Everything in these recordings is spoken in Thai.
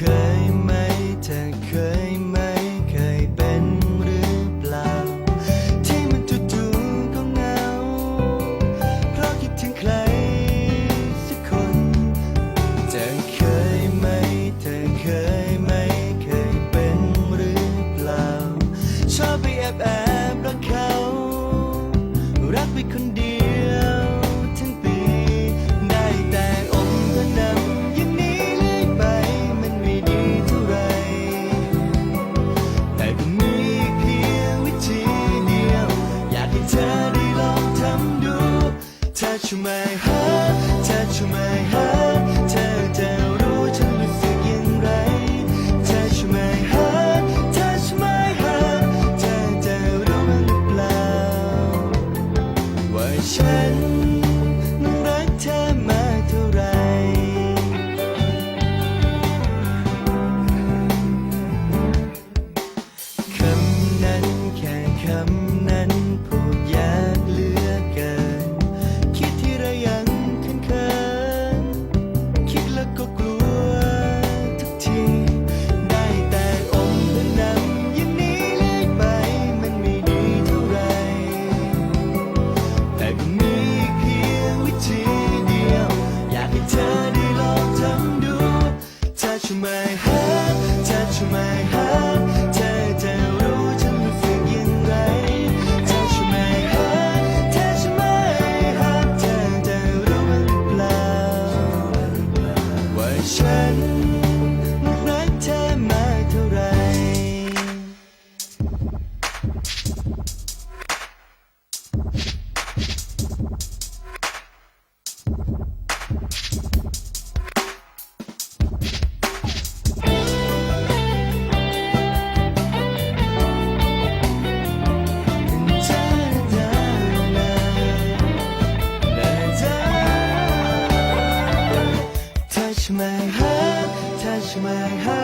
came you my heart touch you my heart เธอจะรู้ฉันรู้สึกอย่างไร touch you my heart touch you my heart เธอจะรู้หรือเปล่าว่าฉัน ฉันมาหา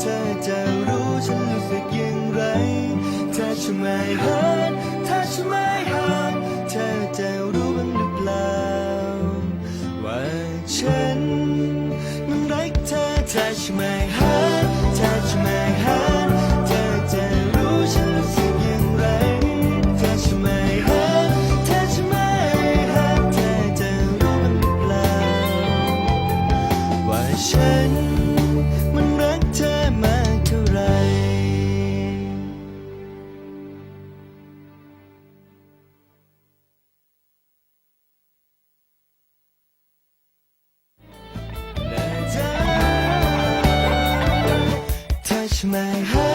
เธอจะรู้ฉันรู้สึกอย่างไร เธอจะมาหาเธอจะมา ช่ไหมฮะ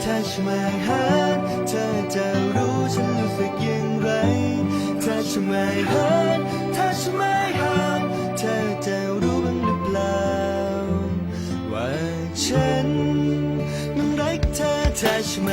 เธอใช่ไหมฮะเธอจะรู้ฉันรู้สึกอย่างไรเธอใช่ไหมฮะเธอใช่ไหมฮะเธอจะรู้บ้างหรือเปล่าว่าฉันนั้นรักเธอเธอใช่ไม